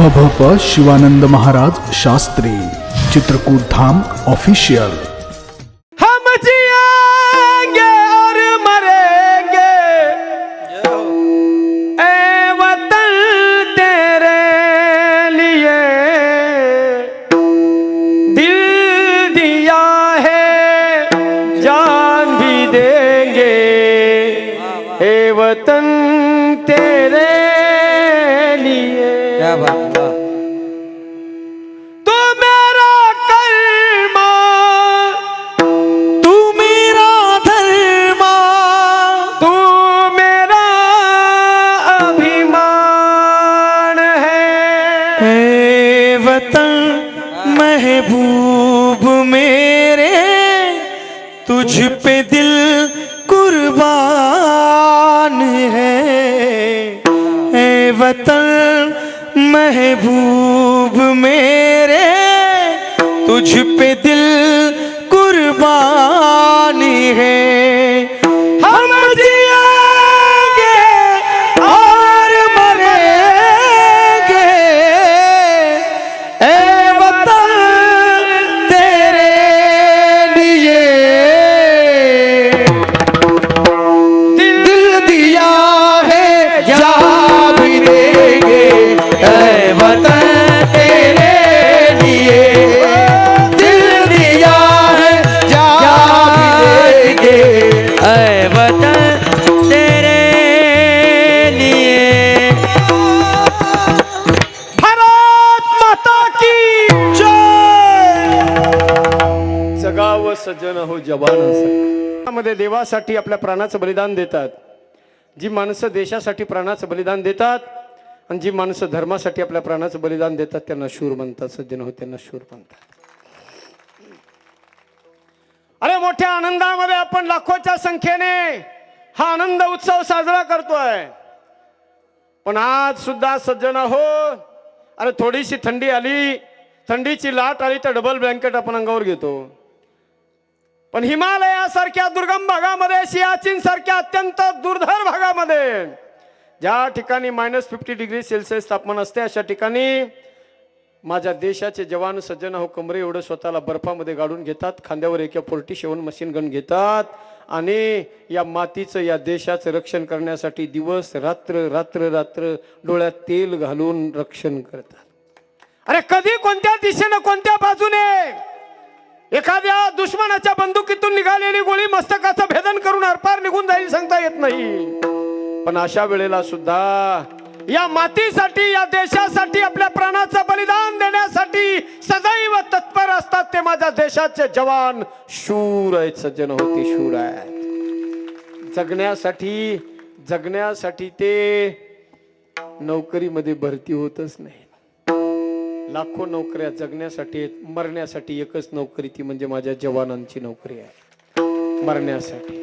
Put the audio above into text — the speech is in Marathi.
भ शिवानंद महाराज शास्त्री चित्रकूट धाम ऑफिशियल हम जिएँगे और मरेंगे। ए वतन तेरे लिए। दिल दिया है जान भी देंगे। ए वतन तेरे क्या बात तू मेरा कलमा तू मेरा धर्मा तू मेरा अभिमान है वतन महबूब मेरे तुझ पे दिल कुर्बान है। हे वतन महबूब मेरे तुझ पे दिल सज्जन हो जवानमध्ये देवासाठी आपल्या प्राणाचं बलिदान देतात. जी माणसं देशासाठी प्राणाचं बलिदान देतात आणि जी माणसं धर्मासाठी आपल्या प्राणाचं बलिदान देतात त्यांना शूर म्हणतात सज्जन हो त्यांना शूर म्हणतात. अरे मोठ्या आनंदामध्ये आपण लाखोच्या संख्येने हा आनंद उत्सव साजरा करतोय. पण आज सुद्धा सज्जन हो अरे थोडीशी थंडी आली थंडीची लाट आली तर डबल ब्लँकेट आपण अंगावर घेतो. पण हिमालयासारख्या दुर्गम भागामध्ये सियाचीन सारख्या अत्यंत दुर्धर भागामध्ये ज्या ठिकाणी मायनस फिफ्टी डिग्री सेल्सिअस तापमान असते अशा ठिकाणी माझ्या देशाचे जवान सज्जन हो कमरे एवढं स्वतःला बर्फामध्ये गाडून घेतात खांद्यावर एका फोर्टी सेवन मशीन गन घेतात आणि या मातीचं या देशाचं रक्षण करण्यासाठी दिवस रात्र रात्र रात्र डोळ्यात तेल घालून रक्षण करतात. अरे कधी कोणत्या दिशेनं कोणत्या बाजूने? एखाद्या दुश्मनाच्या बंदुकीतून निघालेली गोळी मस्तकाचं भेदन करून आरपार निघून जाईल सांगता येत नाही. पण अशा वेळेला सुद्धा या मातीसाठी या देशासाठी आपल्या प्राणाचं बलिदान देण्यासाठी सदैव तत्पर असतात ते माझ्या देशाचे जवान शूर आहेत सज्जन होते शूर आहेत. जगण्यासाठी जगण्यासाठी ते नोकरीमध्ये भरती होतच नाही लाखो नोकऱ्या जगण्यासाठी मरण्यासाठी एकच नोकरी ती म्हणजे माझ्या जवानांची नोकरी आहे. मरण्यासाठी.